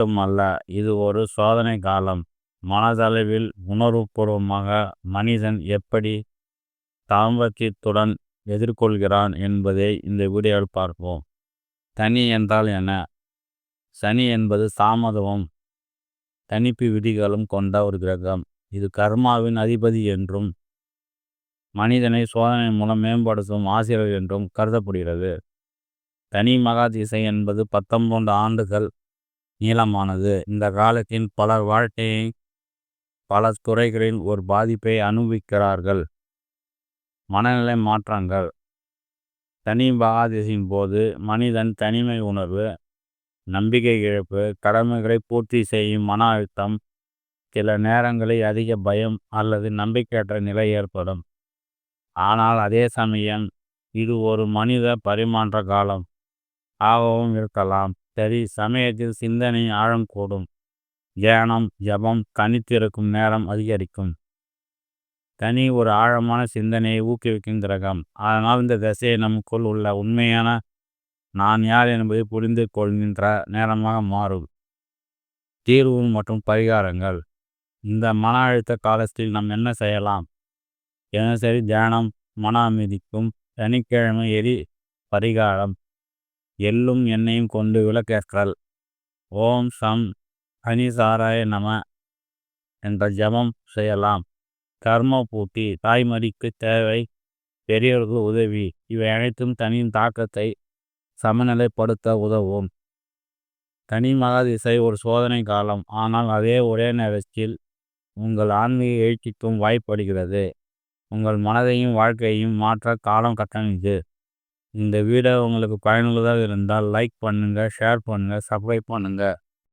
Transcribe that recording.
மட்டுமல்ல இது ஒரு சோதனை காலம். மனதளவில் உணர்வுபூர்வமாக மனிதன் எப்படி தாம்பத்தியத்துடன் எதிர்கொள்கிறான் என்பதை இந்த வீடியோவில் பார்ப்போம். தனி என்றால் என்ன? சனி என்பது தாமதமும் தனிப்பு விதிகளும் கொண்ட ஒரு கிரகம். இது கர்மாவின் அதிபதி என்றும் மனிதனை சோதனை மூலம் மேம்படுத்தும் ஆசிரியர் என்றும் கருதப்படுகிறது. தனி மகா திசை என்பது பத்தொன்பது ஆண்டுகள் நீளமானது. இந்த காலத்தின் பலர் வாழ்க்கையை பல துறைகளில் ஒரு பாதிப்பை அனுபவிக்கிறார்கள். மனநிலை மாற்றங்கள். தனி மகாதிசையின் போது மனிதன் தனிமை உணர்வு நம்பிக்கை இழப்பு கடமைகளை பூர்த்தி செய்யும் மன அழுத்தம் சில நேரங்களில் அதிக பயம் அல்லது நம்பிக்கையற்ற நிலை ஏற்படும். ஆனால் அதே சமயம் இது ஒரு மனித பரிமாற்ற காலம் ஆகவும் இருக்கலாம். சரி சமயத்தில் சிந்தனை ஆழம் கூடும். தியானம் ஜபம் கணித்திருக்கும் நேரம் அதிகரிக்கும். தனி ஒரு ஆழமான சிந்தனையை ஊக்குவிக்கும் கிரகம். அதனால் இந்த திசையை நமக்குள் உள்ள உண்மையான நான் யார் என்பதை புரிந்து கொள்கின்ற நேரமாக மாறும். தீர்வு மற்றும் பரிகாரங்கள். இந்த மன அழுத்த காலத்தில் நாம் என்ன செய்யலாம்? தினசரி தியானம் மன அமைதிக்கும் சனிக்கிழமை எரி பரிகாரம் எள்ளும் எண்ணெயும் கொண்டு விளக்கேற்றல் ஓம் சம் ஹனிசாராய நம என்ற ஜபம் செய்யலாம். கர்ம பூட்டி தாய்மறிக்கு தேவை பெரியவர்கள் உதவி இவை அனைத்தும் தனியின் தாக்கத்தை சமநிலைப்படுத்த உதவும். தனி மகாதிசை ஒரு சோதனை காலம் ஆனால் அதே ஒரே நேரத்தில் உங்கள் ஆன்மீக எழுச்சிக்கும் வாய்ப்படுகிறது உங்கள் மனதையும் வாழ்க்கையையும் மாற்ற காலம் கட்டணிது இந்த வீடியோ உங்களுக்கு பயனுள்ளதாக இருந்தால் லைக் பண்ணுங்கள் ஷேர் பண்ணுங்கள் சப்ஸ்கிரைப் பண்ணுங்கள்